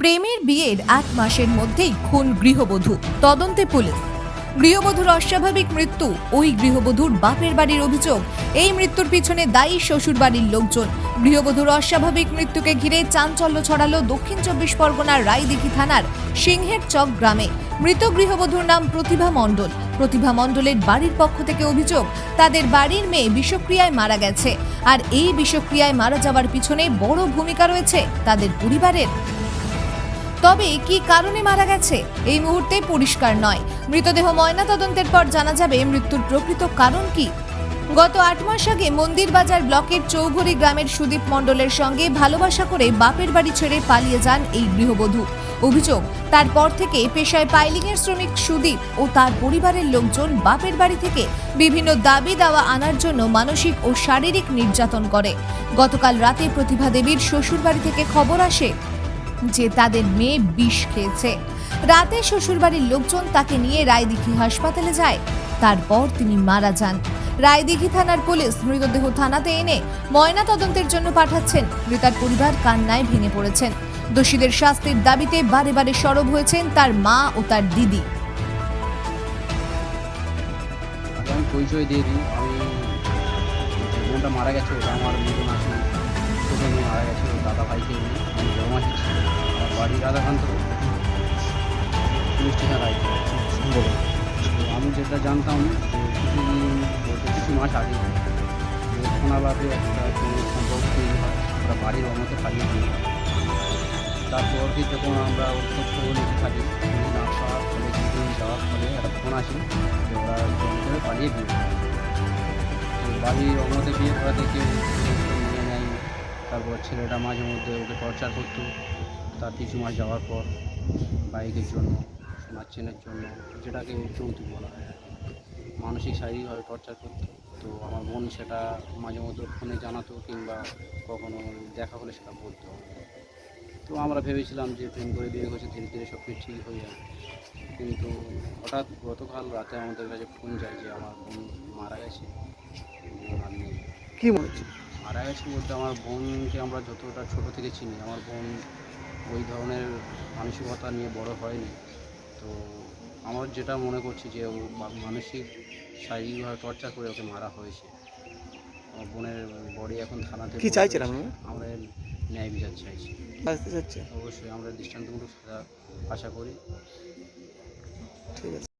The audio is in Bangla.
প্রেমের বিয়ের আট মাসের মধ্যেই খুন গৃহবধূ, তদন্তে পুলিশ। গৃহবধূর অস্বাভাবিক মৃত্যু, ওই গৃহবধূর বাপের বাড়ির অভিযোগ, এই মৃত্যুর পিছনে দায়ী শ্বশুর বাড়ির লোকজন। গৃহবধূর অস্বাভাবিক মৃত্যুকে ঘিরে চাঞ্চল্য ছড়ালো দক্ষিণ চব্বিশ পরগনার রায়দিঘি থানার সিংহের চক গ্রামে। মৃত গৃহবধূর নাম প্রতিভা মণ্ডল। প্রতিভা মণ্ডলের বাড়ির পক্ষ থেকে অভিযোগ, তাদের বাড়ির মেয়ে বিষক্রিয়ায় মারা গেছে। আর এই বিষক্রিয়ায় মারা যাওয়ার পিছনে বড় ভূমিকা রয়েছে তাদের পরিবারের। তবে কি কারণে মারা গেছে? এই মুহূর্তে পরিষ্কার নয়। মৃতদেহ ময়নাতদন্তের পর জানা যাবে মৃত্যুর প্রকৃত কারণ কি। গত আট মাস আগে মন্দির বাজার ব্লকের চৌঘরি গ্রামের সুদীপ মণ্ডলের সঙ্গে ভালোবাসা করে বাপের বাড়ি ছেড়ে পালিয়ে যান এই গৃহবধূ। অভিযোগ, তারপর থেকে পেশায় পাইলিংয়ের শ্রমিক সুদীপ ও তার পরিবারের লোকজন বাপের বাড়ি থেকে বিভিন্ন দাবি দাওয়া আনার জন্য মানসিক ও শারীরিক নির্যাতন করে। গতকাল রাতে প্রতিভা দেবীর শ্বশুরবাড়ি থেকে খবর আসে যে তাদের মেয়ে বিষ খেয়েছে। রাতে শ্বশুরবাড়ির লোকজন তাকে নিয়ে রায়দিঘি হাসপাতালে যায়। তারপর তিনি মারা যান। রায়দিঘি থানার পুলিশ মৃতদেহ থানাতে এনে ময়না তদন্তের জন্য পাঠাচ্ছেন। মৃতার পরিবার কান্নায় ভেঙে পড়েছেন। দোষীদের শাস্তির দাবিতে বারে বারে সরব হয়েছেন তার মা ও তার দিদি। পরিচয় দিয়ে দিই। আমি মারা গেছে, ওটা আমার মতন আছে মারা গেছে দাদা ভাইকে আমি বড় রাধাকান্ত। পুলিশ স্টেশন রায় তো আমি যেটা জানতাম যে কিছুদিন, বলতে কিছু মাস আগে সোনাবাদে একটা সম্পর্ক তৈরি হয় আমরা বাড়ির অমতে পালিয়ে দিয়ে তারপর কি যখন আমরা উত্তপ্ত নিতে থাকি না যাওয়ার ফলে একটা ফোন আসে যে ওরা জমি পালিয়ে বিয়ে। তো বাড়ির অমতে বিয়ে করাতে কেউ তারপর ছেলেটা মাঝে মধ্যে ওকে টর্চার করতো। তার কিছু মাস যাওয়ার পর বাইকের জন্য সোনার চেনের জন্য, যেটাকে যৌতুক বলা হয়। মানসিক, শারীরিকভাবে টর্চার করতো। তো আমার বোন সেটা মাঝে মধ্যে ফোনে জানাতো কিংবা কখনো দেখা হলে সেটা বলতো। তো আমরা ভেবেছিলাম যে প্রেম করে বিয়ে করছে, ধীরে ধীরে সব কিছু ঠিক হয়ে যাবে। কিন্তু হঠাৎ গতকাল রাতে আমাদের কাছে ফোন যায় যে আমার বোন মারা গেছে। আর কি মনে হচ্ছে? মারা গেছে বলতে আমার বোনকে আমরা যতটা ছোটো থেকে চিনি আমার বোন ওই ধরনের মানসিকতা নিয়ে বড় হয়নি। তো আমার যেটা মনে করছি যে ও মানসিক শারীরিকভাবে টর্চার করে ওকে মারা হয়েছে। আমার বোনের বডি এখন থানাতে কি চাইছেন আমরা ন্যায় বিচার চাইছি। অবশ্যই আমরা দৃষ্টান্তমূলক সাজা আশা করি। ঠিক আছে।